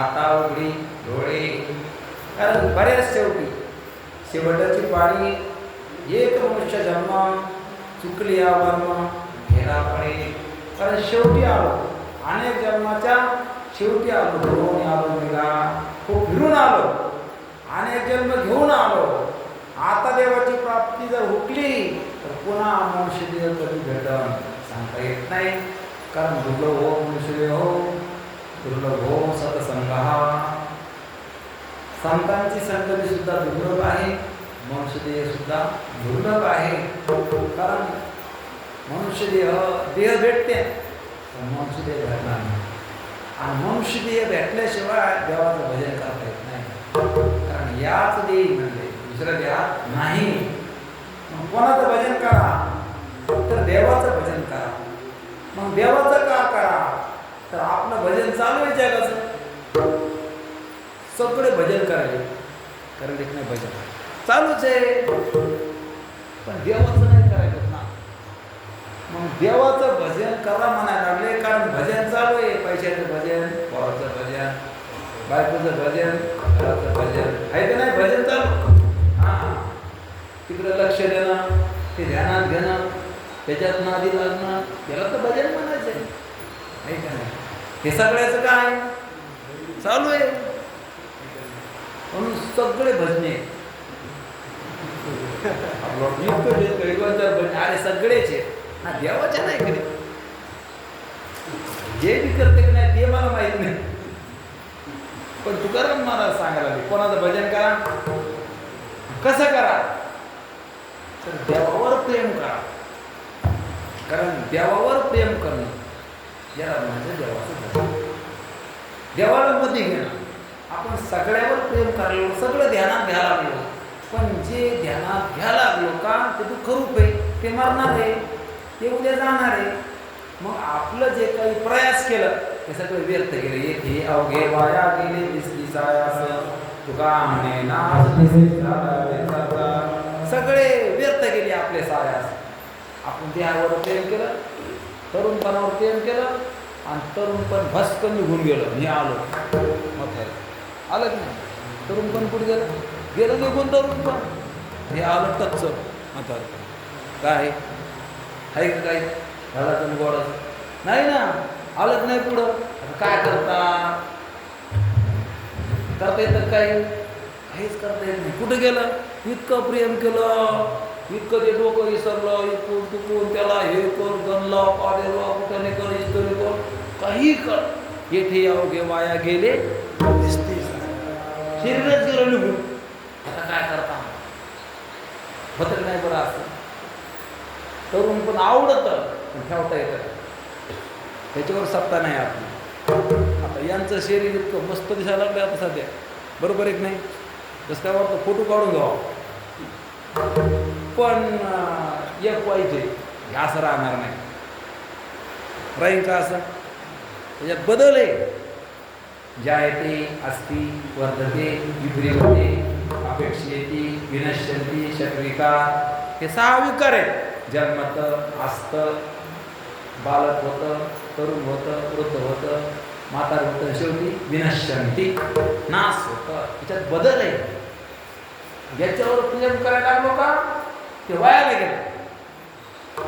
हाता उघडी डोळे कारण बऱ्याच शेवटी शेवटाची पाळी एक मनुष्य जन्मा चुकली या वर्मा घेरा पडे. कारण शेवटी आलो अनेक जन्माच्या शेवटी आलो घेऊन आलो मेला खूप फिरून आलो. अनेक जन्म घेऊन आलो. आता देवाची प्राप्ती जर हुकली तर पुन्हा मनुष्य देव कधी भेटन सांगता येत नाही. कारण दुर्लभ हो मनुष्य हो. दुर्लभो हो सत्संग संतांची संगती सुद्धा दुर्लभ आहे मनुष्यदेह सुद्धा दुर्लभ आहे. कारण मनुष्यदेह देह भेटते पण मनुष्यदेह भेटणार नाही. आणि मनुष्यदेह भेटल्याशिवाय देवाचं भजन करता येत नाही. कारण याच देही म्हणजे दुसऱ्या देहात नाही. मग कोणाचं भजन करा? तर देवाचं भजन करा. मग देवाचं भजन चालू आहे जगाचं. सगळे भजन करायचे. कारण की नाही भजन. चालूच आहे. पण देवाचं नाही करायचं ना. मग देवाचं भजन करा म्हणायला लागले कारण भजन चालू आहे. पैशाचं भजन भावाचं भजन बायकोचं भजन घराचं भजन. आहे का नाही भजन चालू? हां. तिकडं लक्ष देणं ते ध्यानात घेणं त्याच्यात नादी लागणं त्याला तर भजन म्हणायचं आहे का नाही? हे सगळ्याचं काय? चालू आहे. म्हणून सगळे भजने. अरे सगळेच. आहे देवाच्या नाही कधी जे बी करते की नाही ते मला माहीत नाही. पण तुकाराम मला सांगायला लागेल कोणाचं भजन करा? कसं करा? तर देवावर प्रेम करा. कारण देवावर प्रेम करणं याला म्हणजे देवाचं भजन देवाला मध्ये घेणं आपण सगळ्यावर प्रेम करायला सगळं ध्यानात घ्यायला लागलो. पण जे ध्यानात घ्यायला लागलो का ते दुःख रूप आहे ते मरणार आहे ते उद्या जाणार आहे. मग आपलं जे काही प्रयास केलं ते सगळं व्यर्थ गेले. येथे अवघे वाया गेले दिसली तुका म्हणे नाच सगळे व्यर्थ गेले आपले सायास. आपण देहावर प्रेम केलं तरुणपणावर प्रेम केलं आणि तरुणपण भस्क निघून गेलं. मी आलो. म्हातारं आलं की नाही? तरुणपण कुठे गेलं? गेलं निघून तरुणपण. हे आलं टच्च म्हातारं काय आहे? का काही? घराचं गोडाचं? नाही ना. आलंच नाही पुढं? काय करता? करता येतं काही? काहीच करता येत नाही. कुठं गेलं? इतकं प्रेम केलं. इतकं ते डोकं विसरलं इकून तुकून त्याला हे कर गणला पाडेला कुठं कर इथं कर काही कर येथे अवघे वाया गेले. दिसते शरीरच गेलं निघून. आता काय करता? होतं नाही बरं असं. तरुण पण आवडतं पण ठेवता येतं त्याच्यावर सत्ता नाही आपली. आता यांचं शरीर इतकं मस्त दिसायला लागलं आता सध्या. बरोबर एक नाही? जसं काय वाटतं फोटो काढून घ्यावा. पण एक पाहिजे हे असं राहणार नाही. राहील का असं? त्याच्यात बदल आहे. जायते अस्ति वर्धते विभ्रिवते अपेक्षेती विनश्यंती शत्विका हे सहा विकार आहेत. जन्मत आस्त बालक होतं तरुण होतं वृद्ध होतं म्हातार होतं शेवटी विनश्यंती नाश होतं त्याच्यात बदल आहे. याच्यावर प्रेम करायला लागलो का? ते वायाला गेलं.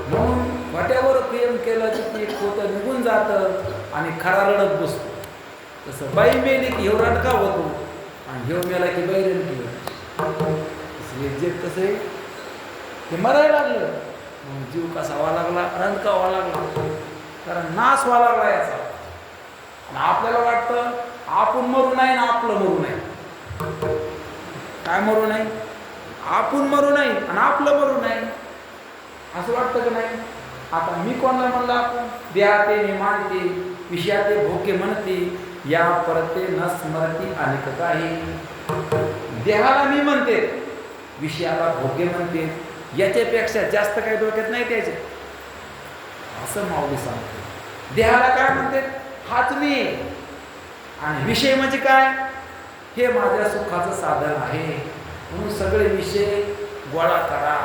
म्हणून वाट्यावर प्रेम केलं की ते खोतं निघून जातं आणि खरा रडत बसतो. तसं बाई मेली की हे रडका होतो आणि ह्यो मेला की बाई रडकी होती. जे कसं ते मरायला लागलं. मग जीव कसा व्हावा लागला रंदका व्हावा लागला. कारण नाश व्हावा लागला याचा. आणि आपल्याला वाटतं आपण मरू नाही ना आपलं मरू नाही काय मरू नाही आपण मरू नाही आणि आपलं मरू नाही. असं वाटतं का नाही? आता मी कोणाला म्हणलं आपण? देहाते मी मानते विषयाते भोके म्हणते. या परते न स्मरती अनेक काही. देहाला मी म्हणते विषयाला भोग्य म्हणते. याच्यापेक्षा जास्त काही डोक्यात नाही त्याचे. असं माऊली सांगते. देहाला काय म्हणते? हाच मी. आणि विषय म्हणजे काय? हे माझ्या सुखाचं साधन आहे. म्हणून सगळे विषय गोळा करा.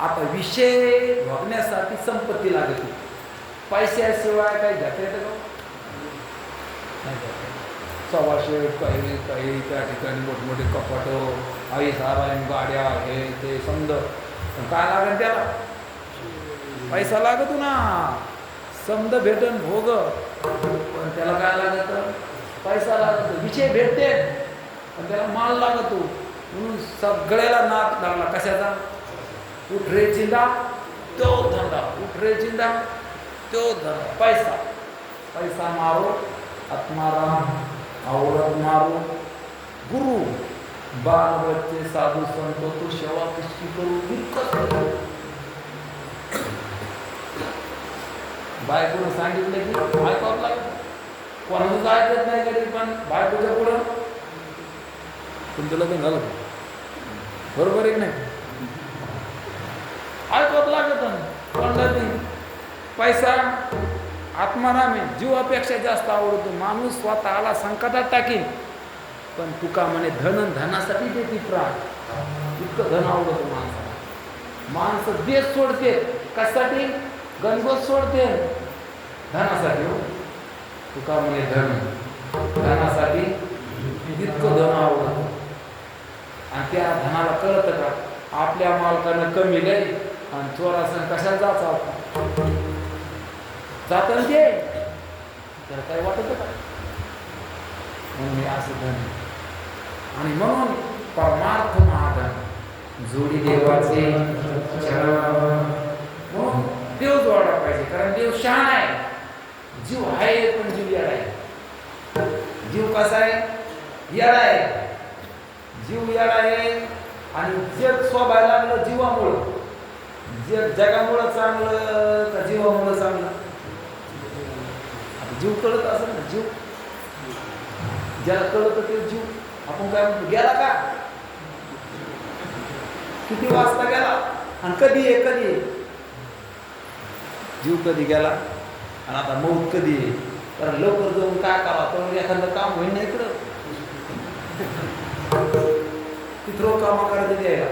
आता विषय बघण्यासाठी संपत्ती लागते. पैशाशिवाय काही घेता येतं का? नाही सव्वाशे काही काही त्या ठिकाणी मोठमोठे कपाट आई सारा गाड्या हे ते समज. पण काय लागेल त्याला? पैसा लागतो ना. समद भेटन भोग. पण त्याला काय लागत? पैसा लागतो. विषय भेटते. पण त्याला माल लागतो. म्हणून सगळ्याला नाक लागला. कशाचा? उठ रे चिंदा तो धंदा. उठ रे चिंदा तो धंदा. पैसा. पैसा मारो आत्माराम औरत मारो. गुरु. बाल बच्चे साधू संतो तो सेवा किसकी करू. इतकंच बायकोनं सांगितलं की ऐकावं लागतं कोणाचं ऐकत नाही कधी पण. बायकोच्या पुढं. तुमचं लग्न झालं बरोबर आहे नाही? ऐकवत लागत कोणाला नाही. पैसा आत्माराम आहे जीवापेक्षा जास्त आवडतो. माणूस स्वतःला संकटात टाकेल पण तुका म्हणे धन धनासाठी देते प्राण. इतकं धन आवडतं माणसाला. माणसं देश सोडते. कशासाठी? गणगोत सोडते. धनासाठी हो. तुका म्हणे धन. धनासाठी इतकं धन आवडतं. आणि त्या धनाला कळतं का? आपल्या मालकानं कमी लय आणि चोरासन कशाला जाचा आपण जातं ते त्याला काय वाटत का? म्हणून असं धन आणि म्हणून परमार्थ महाधन जोडी देवाचे म्हणून देव जोडला पाहिजे कारण देव शहाण आहे. जीव आहे पण जीव याला आहे. जीव कसा आहे? याला आहे. जीव याड आहे आणि जग स्वभाव लागलं जीवामुळं. जग जगामुळं चांगलं का जीवामुळं चांगलं? आता जीव कळत असेल ना जीव. ज्याला कळत ते जीव. आपण काय म्हणतो गेला का? किती वाजता गेला? आणि कधी आहे कधी आहे? जीव कधी गेला? आणि आता मौत कधी आहे? कारण लवकर जाऊन काय करावं? तर एखादं काम होईल ना इकडं. तिथं काम करायचं द्यायला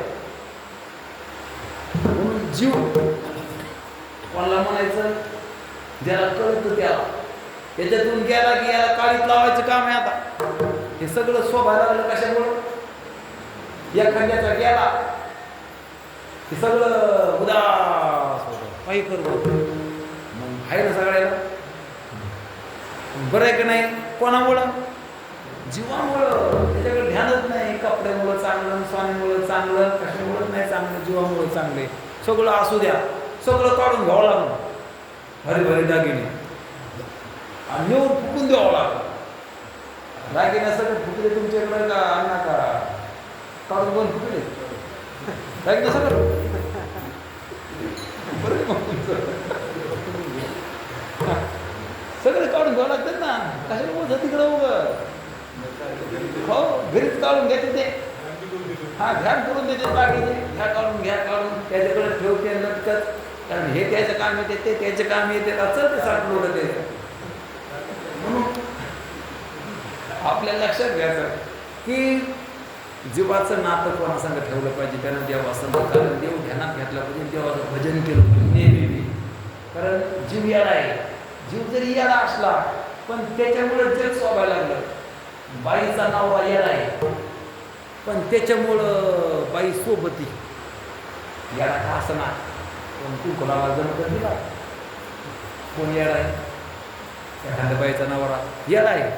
म्हणून जीव कोणाला म्हणायचं? ज्याला कळतं त्याला याच्यातून गेला की याला काळीत लावायचं काम आहे आता. हे सगळं शोभा लागलं कशामुळं? एखाद्याचा गेला. हे सगळं उदास होत. काही करू मग आहे ना सगळ्याला? बरं आहे का नाही? कोणामुळं? जीवामुळं. ध्यानच नाही. कपड्यामुळं चांगलं स्वामीमुळं चांगलं कशामुळं नाही चांगलं जीवामुळं चांगले सगळं असू द्या. सगळं काढून घ्यावं लागलं. भरे भरे दागिने. आणि नेऊन फुकून द्यावं लागलं. दागिने सगळे फुकले तुमच्याकडे का? अन्ना का? काढून पण फुकले दागिने सगळं. बरं सगळे काढून घ्यावं लागतात ना. कशाला बोलतं तिकडं उगं हो घरीच काढून घेते ते. हा ध्यान करून देते बाकीचे. घ्या काढून घ्या काढून. त्याच्याकडे ठेवते लटकत कारण हे त्याचं काम येते ते त्याचं काम येते. असं ते साठ लोक ते म्हणून आपल्या लक्षात घ्यायचं की जीवाचं नातं कोणासंग ठेवलं पाहिजे? त्यानं देवासंग कारण देव ध्यानात घेतला पाहिजे. देवाचं भजन केलं पाहिजे. नेहमी कारण जीव याला आहे. जीव जरी याला असला पण त्याच्यामुळे जग सोबायला लागलं. बाईचा नवरा येडा आहे. पण त्याच्यामुळं बाई सोबती येडा का असं ना पण कुंकुलाला जन्म दिला? कोण येडा आहे? एखाद्या बाईचा नवरा. येडा आहे.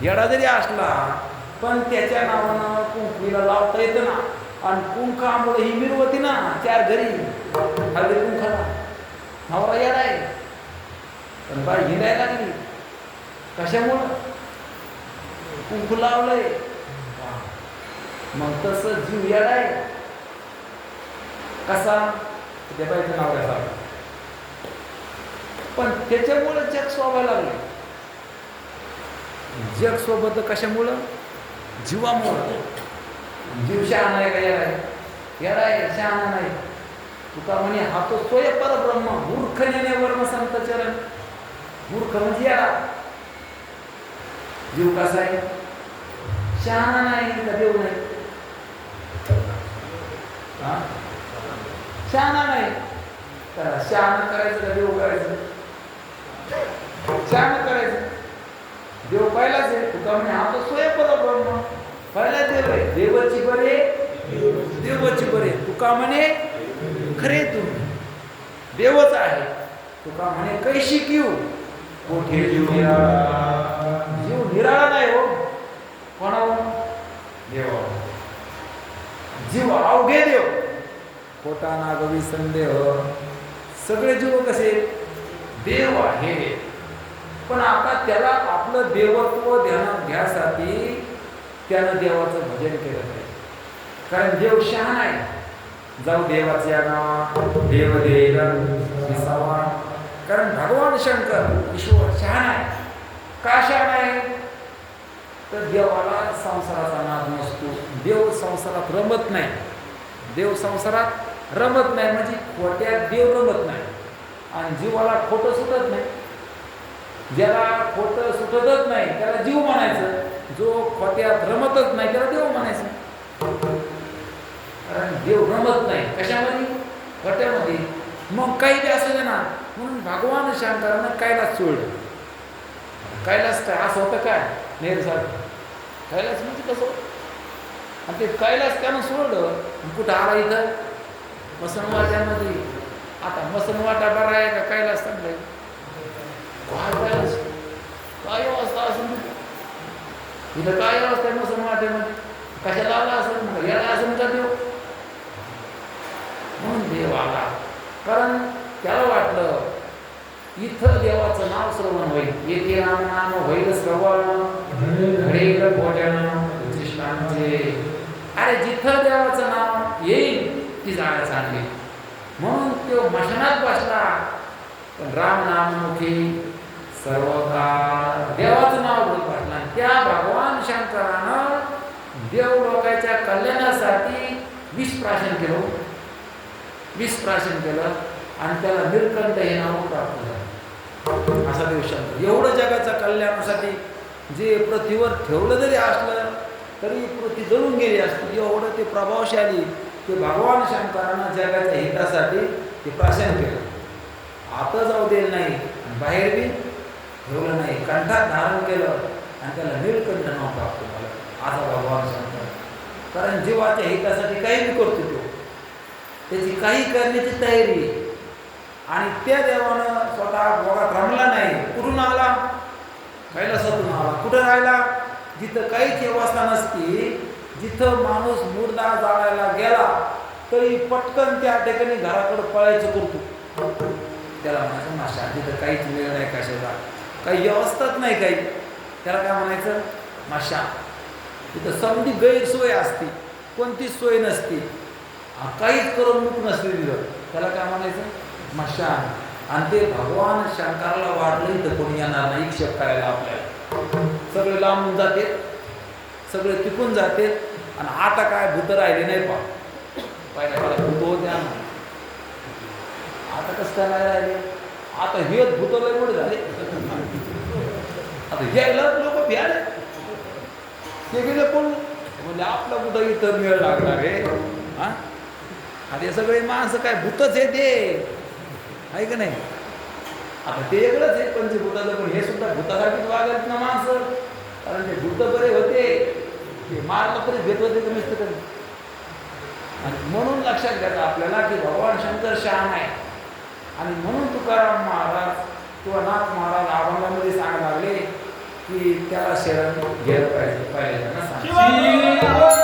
येडा जरी असला पण त्याच्या नावानं कुंकवीला लावता येतं ना. आणि कुंकामुळे ही मिरवती ना चार घरी. हळदी कुंकाला. नवरा येडा आहे. पण बाई हिंडायला लागली. कशामुळं? कुंकू लावलंय मग तस जीव येडा कसा? त्या बाईचं नाव कसा? पण त्याच्यामुळं जग सोबायला लागले जग सोबत कशामुळं? जीवामुळं. जीव शहाणा आहे का येडा आहे शहाणा नाही. तुका म्हणे हा तो स्वय परब्रह्म मूर्ख नेणे वर्म संत चरण मूर्ख म्हणजे येडा. जीव कसा आहे? शहाणा नाही का देव नाही. हा? शहाणा नाही. तर शहाणा करायचं का देव करायचं? शहाणा करायचं. देव पहिलाच आहे. तुका म्हणे हा तो स्वयंपद ब्रह्म पहिला देव आहे. देवाची बरे देवाची बरे तुका म्हणे खरे तुम्ही देवच आहे. तुका म्हणे कैशी किव कोठे निराळा नाही हो. कोणावर? देवा जीव अवघे देव. खोटा नागवी संदेह सगळे जीव कसे? देव आहे. पण आता त्याला आपलं देवत्व ध्यानात घ्यासाठी त्यानं देवाचं भजन केलं पाहिजे. कारण देव शहाण आहे. जाऊ देवाच्या नावा देव देव कारण भगवान शंकर ईश्वर शहाण आहे. का शहाण आहे? तर देवाला संसाराचा नाद नसतो. देव संसारात रमत नाही. देव संसारात रमत नाही म्हणजे खोट्यात देव रमत नाही. आणि जीवाला खोटं सुटत नाही. ज्याला खोटं सुटतच नाही त्याला जीव म्हणायचं. जो खोट्यात रमतच नाही त्याला देव म्हणायचं. कारण देव रमत नाही. कशामध्ये? खोट्यामध्ये. मग काही बी असू ना. म्हणून भगवान शंकरानं कायलाच सोडलं. कायलाच काय असं होतं काय? नेहरू साहेब. कैलास म्हणजे कसं? आणि ते कैलास त्यानं सोडलं. कुठं आला इथं? मसनवाट्यामध्ये आता मसनवाटा बरा आहे का कैलास चांगलं काय कैलास? काय अवस्था असून इथं काय अवस्था आहे मसनवाट्यामध्ये कशाला आला असेल याला असेल का देव. म्हणून देव आला. कारण त्याला वाटलं इथं देवाचं नाव श्रवण होईल. येथे राम नाम होईल श्रवण. घडेल भोजन उच्चिष्टांचे अरे जिथं देवाचं नाव येईल ती जागा चांगली म्हणून तो मशनात बसला. पण राम नाममुखी सर्व काळ देवाचं नाव घेऊन बसला. त्या भगवान शंकरानं देव लोकांच्या कल्याणासाठी विष प्राशन केलं. विष प्राशन केलं आणि त्याला निर्कंठ हे नाव प्राप्त झालं. असा देव एवढं जगाच्या कल्याणासाठी जे पृथ्वीवर ठेवलं जरी असलं तरी पृथ्वी जळून गेली असती. एवढं ते प्रभावशाली ते भगवान शंकरांना जगाच्या हितासाठी ते प्राशन केलं. आता जाऊ दिलं नाही आणि बाहेर बी ठेवलं नाही. कंठात धारण केलं आणि त्याला निळकंठ नाव प्राप्त झालं. आता भगवान शंकर. कारण जीवाच्या हितासाठी काही बी करतो तो. त्याची काही करण्याची तयारी आहे. आणि त्या देवानं स्वतः भोगात रमला नाही. कुठून आला? कैलासातून आला. कुठं राहिला? जिथं काहीच व्यवस्था नसती जिथं माणूस मुर्दा जाळायला गेला तरी पटकन त्या ठिकाणी घराकडे पळायचं करतो. त्याला म्हणायचं माशा तिथं काहीच वेळ नाही कशाचा काही व्यवस्थाच नाही काही. त्याला काय म्हणायचं? माशा तिथं समधी गैरसोय असते कोणतीच सोय नसती. काहीच करमणूक नसते तिथं त्याला काय म्हणायचं? मशान आणि ते भगवान शंकराला वाढलं इथं कोणी येणार नाही हिशेब करायला आपल्याला. सगळे लांबून जाते सगळे टिकून जाते आणि आता काय भूत राहिले नाही पा पहिल्या काळात भूत होते आता कसं काय नाही राहिले? आता हे भूत लय मोठे झाले. आता घ्यायला लोक भ्याले. ते गेले कोण? म्हणजे आपला कुठं इथं वेळ लागणार आहे? हा? आता हे सगळे माणसं काय भूतच आहे ते. आहे का नाही? आता ते वेगळंच आहे पंचभूताचं पण हे सुद्धा भूतासाठीच वागत ना माणसं. कारण ते भूत बरे होते ते मारलं तरी भेट होते तर नुसतं तरी आणि म्हणून लक्षात घ्यायचं आपल्याला की भगवान शंकर शहाण आहे. आणि म्हणून तुकाराम महाराज किंवा नाथ महाराज अभंगामध्ये सांगायला लागले की त्याला शरण घ्यायला पाहिजे पाहिजे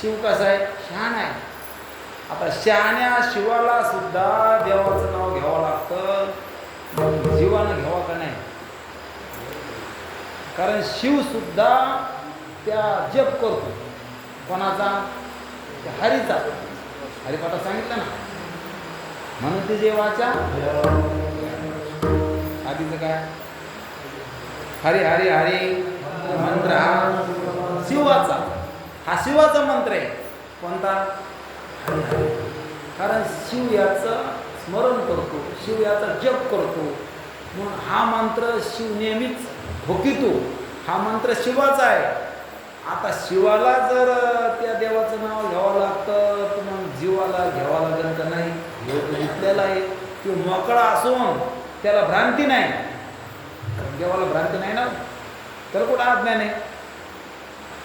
शिव कसा आहे? शहाण आहे. आता शहाण्या शिवाला सुद्धा देवाचं नाव घ्यावं लागतं. जीवानं घ्यावा का नाही? कारण शिव सुद्धा त्या जप करतो. कोणाचा? हरीचा. हरिपाठात सांगितलं ना. म्हणून ते जेवाच्या आधीचं काय? हरी हरी हरी मंत्र हा शिवाचा. हा शिवाचा मंत्र आहे. कोणता? कारण शिव याचं स्मरण करतो शिव याचा जप करतो. म्हणून हा मंत्र शिव नेहमीच भोकितो. हा मंत्र शिवाचा आहे. आता शिवाला जर त्या देवाचं नाव घ्यावं लागतं तर मग जीवाला घ्यावं लागेल का नाही? ह्यो तो आहे. तो मोकळा असून त्याला भ्रांती नाही. देवाला भ्रांती नाही ना? तर कुठं आज्ञा आहे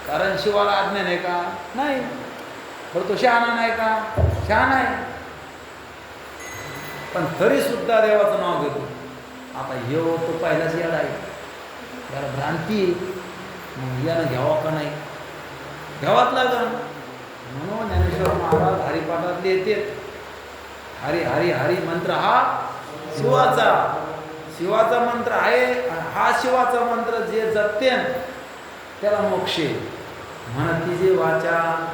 कारण शिवाला अज्ञान आहे का? नाही. बरं तो शहाणा नाही का? शहाण आहे. पण तरी सुद्धा देवाचं नाव घेतो. आता ह्यो तो पहिलाच याड आहे. याला भ्रांती. मग यानं घ्यावा का नाही? घ्यावाच लागल म्हणून ज्ञानेश्वर महाराज हरिपाठातले येते हरी हरी हरी मंत्र हा शिवाचा. शिवाचा मंत्र आहे हा शिवाचा मंत्र जे जपते त्याला मोक्ष. आहे. म्हणती जे वाचा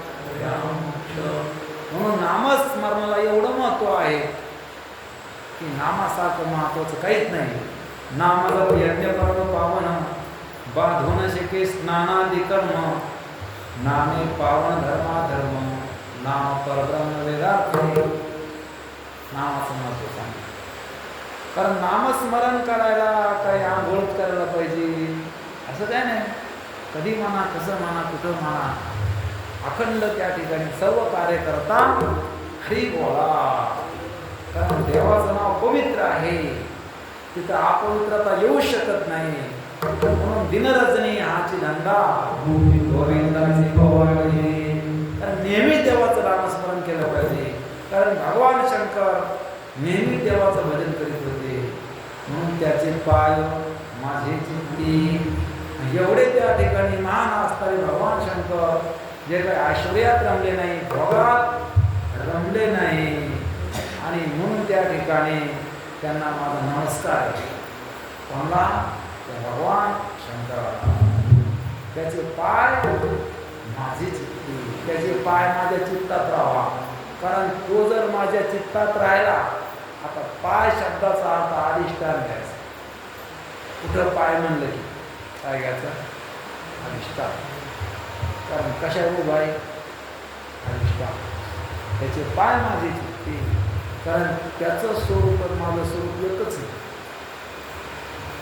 म्हणून नामस्मरणाला एवढं महत्त्व आहे की नामासारखं महत्वाचं काहीच नाही. नामाला यज्ञ पावन बाधून शिके स्नानादि कर्म नामे पावन धर्मा धर्म नाम परब्रह्म वेदार्थ. नामाचं महत्त्व सांग. कारण नामस्मरण करायला काही आंघोळ करायला पाहिजे असं काय नाही. कधी म्हणा कसं म्हणा कुठं म्हणा. अखंड त्या ठिकाणी सर्व कार्य करता हरी बोला. कारण देवाचं नाव पवित्र आहे. तिथं अपवित्रता येऊ शकत नाही. म्हणून दिनरजनी हाची धंदा कारण नेहमी देवाचं नामस्मरण केलं पाहिजे. कारण भगवान शंकर नेहमी देवाचं भजन करीत होते. म्हणून त्याचे पाय माझे चित्ती एवढे त्या ठिकाणी महान असणारे भगवान शंकर जे काही आश्रयात रमले नाही भोगात रमले नाही. आणि म्हणून त्या ठिकाणी त्यांना माझा नमस्कार आहे. कोणाला? भगवान शंकर. त्याचे पाय माझी चित्ती त्याचे पाय माझ्या चित्तात राहावा. कारण तो जर माझ्या चित्तात राहिला आता पाय शब्दाचा अर्थ अधिष्ठान घ्यायचा. कुठं पाय म्हणलं की? काय घ्यायचं अधिष्ठान कारण कशा उभा आहे? अधिष्ठान त्याचे पाय माझी चित्ती कारण त्याचं स्वरूप माझं स्वरूप एकच आहे.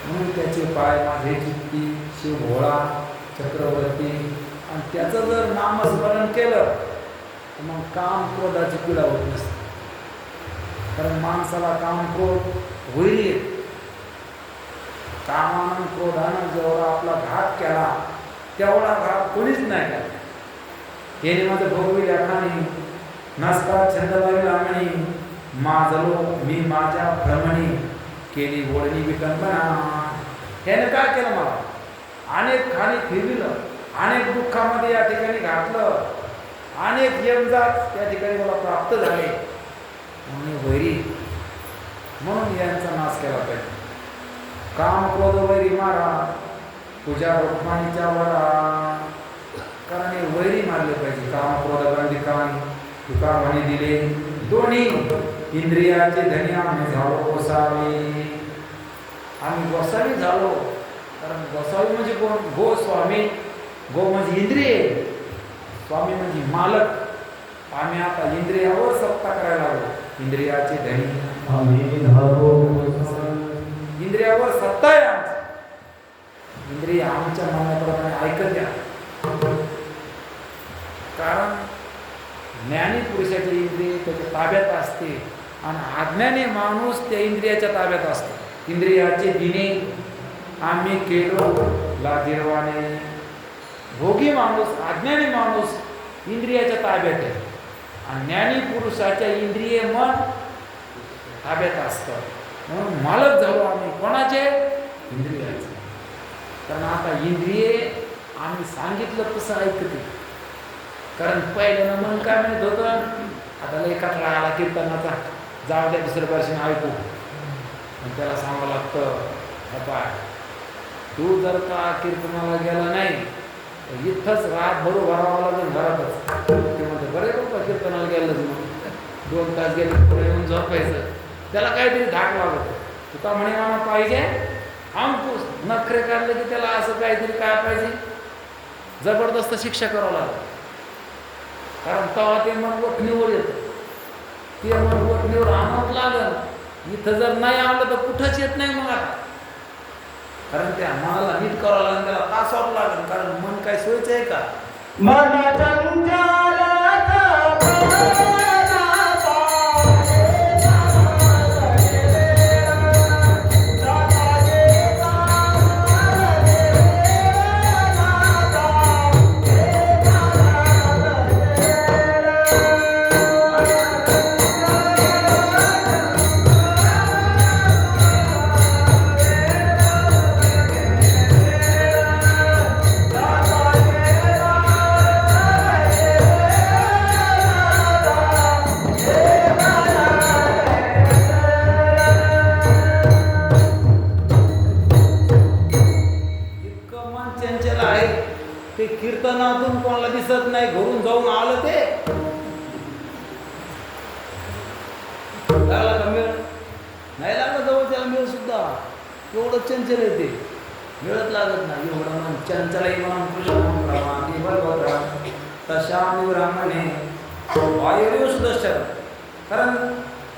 म्हणून त्याचे पाय माझे चित्ती शिवभोळा चक्रवर्ती. आणि त्याचं जर नामस्मरण केलं तर मग काम क्रोधाची पीडा होत नसते. कारण माणसाला काम क्रोध होईल कामानं क्रोधानं जेवढा आपला घात केला तेवढा घात कोणीच नाही केला. हे माझं भोगवी लेखानी नसता छंदबाई लावणी. माझलो मी माझ्या भ्रमणी. केली ओढणी विकल्पना याने काय केलं मला? अनेक खाणी फिरविलं अनेक दुःखामध्ये या ठिकाणी घातलं अनेक यमजात त्या ठिकाणी मला प्राप्त झाले. म्हणून वैरी म्हणून यांचा नाश केला पाहिजे. काम वैरी मारा तुझ्या रुक्माणीच्या वरा. कारण हे वैरी मारले पाहिजे. काम क्रोध गांधी कान तुका म्हणे दिले. दोन्ही इंद्रियाचे धनी आम्ही झालो गोसावी. आम्ही गोसावी झालो. कारण गोसावी म्हणजे कोण? गो स्वामी गो म्हणजे इंद्रिय. स्वामी म्हणजे मालक. आम्ही आता इंद्रियावर सत्ता करायला लागलो इंद्रियाचे धनी. आम्ही धारो इंद्रियावर सत्ता आहे आमची. इंद्रिय आमच्या मनाप्रमाणे ऐकत द्या कारण ज्ञानी पुरुषाची इंद्रिय त्याच्या ताब्यात असते आणि अज्ञानी माणूस त्या इंद्रियाच्या ताब्यात असतो. इंद्रियाचे दिने आम्ही केलो लाजीरवाने भोगी माणूस अज्ञानी माणूस इंद्रियाच्या ताब्यात आहे. आणि ज्ञानी पुरुषाच्या इंद्रिय मन ताब्यात असतं. म्हणून मालक झालो आम्ही. कोणाचे? इंद्रियाचे. कारण आता इंद्रिये आम्ही सांगितलं तसं ऐकते कारण पहिल्यानं मन काय म्हणत होतं आता लय कटळा आला कीर्तनाचा. जाऊ द्या दुसऱ्या वर्षी ऐकू. आणि त्याला सांगावं लागतं बाबा तू जर का कीर्तनाला गेला नाही तर इथंच रात भरावा लागेल घरातच. ते म्हणते बरे बाबा कीर्तनाला गेलं मग दोन तास गेले पुढे येऊन झोपायचं. त्याला काहीतरी धाक लागत. तुका म्हणे आम्हाला पाहिजे. अंकुश नखरे काढले की त्याला असं काहीतरी काय पाहिजे? जबरदस्त शिक्षा करावं लागतं कारण तेव्हा ते मन वठणीवर येतं. ते मन वठणीवर आणत लागल. इथं जर नाही आलं तर कुठंच येत नाही मग आता. कारण त्या मनाला नीट करावं लागेल त्याला तासावं लागेल. कारण मन काय सोयचं आहे का?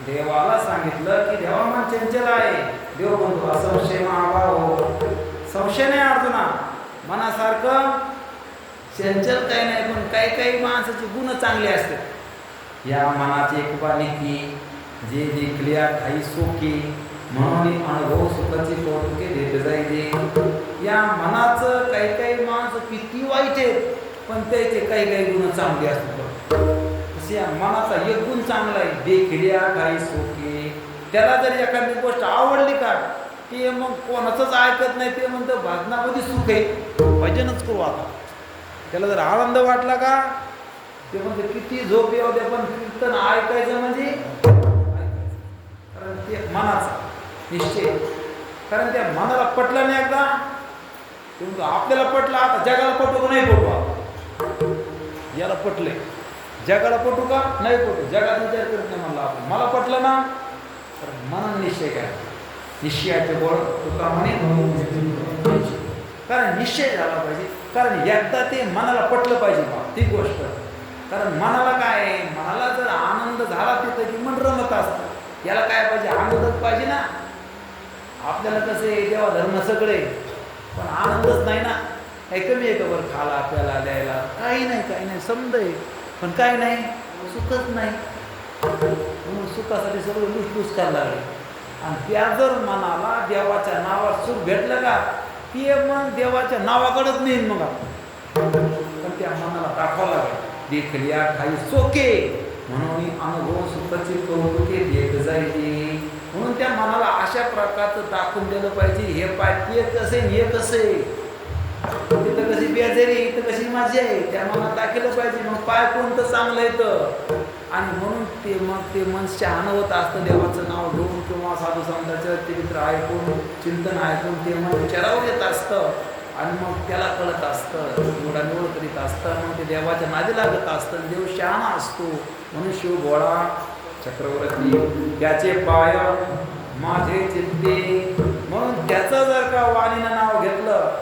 देवाला सांगितलं की देवा मन चंचल आहे. देव म्हणतो असंशय महाभाव हो. संशय नाही अर्जुना. मनासारखं चंचल काही नाही पण काही काही माणसाचे गुण चांगले असतात. या मनाची कृपा की जे देखल्या काही सुखी म्हणून अनुभव सुखाची कौतुके देत जायचे. या मनाचं काही काही माणसं किती वाईट आहेत पण त्याचे काही काही गुण चांगले असतात. तसे मनाचा एक गुण चांगला आहे. देखल्या काही सोके. त्याला जर एखादी गोष्ट आवडली का ते मग कोणाचंच ऐकत नाही. ते म्हणतं भजनामध्ये सुख आहे. भजनच करू आता. त्याला जर आनंद वाटला का ते म्हणते किती झोप येऊ दे पण कीर्तन ऐकायचं म्हणजे कारण ते मनाचा निश्चय कारण त्या मनाला पटलं नाही एकदा ते म्हणतो आपल्याला पटलं आता जगाला पटू नाही पटू याला पटले जगाला पटू का? नाही पटू. जगात विचार करत नाही म्हणला आपण. मला पटलं ना? तर मनाने निश्चय काय निश्चयाचे बळ तुका म्हणे म्हणजे कारण निश्चय झाला पाहिजे. कारण एकदा ते मनाला पटलं पाहिजे बा ती गोष्ट. कारण मनाला काय? आहे मनाला जर आनंद झाला तिथं की मन रमत असतं. याला काय पाहिजे? आनंदच पाहिजे ना. आपल्याला कसे देवा धर्म सगळे. पण आनंदच नाही ना. काही कमी आहे का बरं? खाला आपल्याला द्यायला. काही नाही काही नाही. समज आहे. पण काय नाही सुखच नाही. म्हणून सुखासाठी सगळं लुसलूस करायला लागले. आणि त्या जर मनाला देवाच्या नावात सुख भेटलं का ते मन देवाच्या नावाकडेच नाही मग पण त्या मनाला दाखवावं लागेल देखल्या खाई सोके. म्हणून अनुभव सुखाची कौतुके देत जायचे म्हणून त्या मनाला अशा प्रकारचं दाखवून दिलं पाहिजे हे पाय ते कसं आहे हे कसं. आहे तिथं कशी बेजारी इथं कशी माझी आहे त्या मनात दाखवलं पाहिजे. मग पाय कोणतं चांगलं येतं आणि म्हणून ते मग ते मन शहाणं होत असतं देवाचं नाव घेऊन किंवा साधू संतांचं ते मित्र ऐकून चिंतन ऐकून ते मन विचारावर येत असतं. आणि मग त्याला कळत असतं निवडानिवड करीत असतं. मग ते देवाच्या नादी लागत असतं. देव शहाणा असतो. म्हणून शिव गोळा चक्रवर्ती त्याचे पाय माझे चिंते. म्हणून त्याचं जर का वाणीनं नाव घेतलं